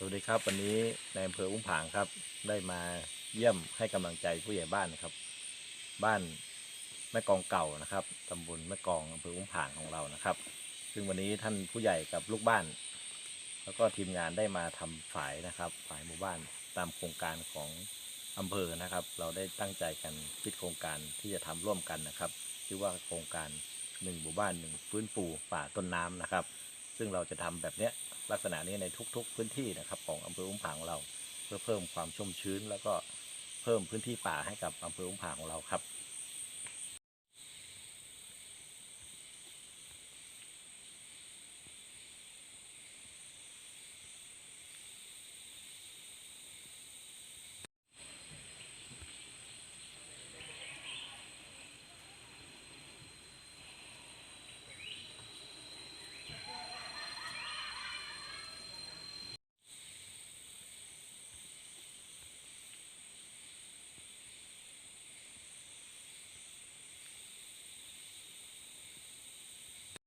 สวัสดีครับ วันนี้ในอำเภออุ้มผางครับ ได้มาเยี่ยมให้กำลังใจผู้ใหญ่บ้านนะครับ บ้านแม่กองเก่านะครับตำบลแม่กองอำเภออุ้มผางของเรานะครับ ซึ่งวันนี้ท่านผู้ใหญ่กับลูกบ้าน แล้วก็ทีมงานได้มาทำฝายนะครับฝายหมู่บ้านตามโครงการของอำเภอนะครับ เราได้ตั้งใจกันคิดโครงการที่จะทำร่วมกันนะครับชื่อว่าโครงการหนึ่งหมู่บ้านหนึ่งฟื้นฟูป่าต้นน้ำนะครับ ซึ่งเราจะทำแบบเนี้ย ลักษณะนี้ในทุกๆพื้นที่นะครับ ของอำเภออุ้มผางของเรา เพื่อเพิ่มความชุ่มชื้น แล้วก็เพิ่มพื้นที่ป่าให้กับอำเภออุ้มผางของเราครับ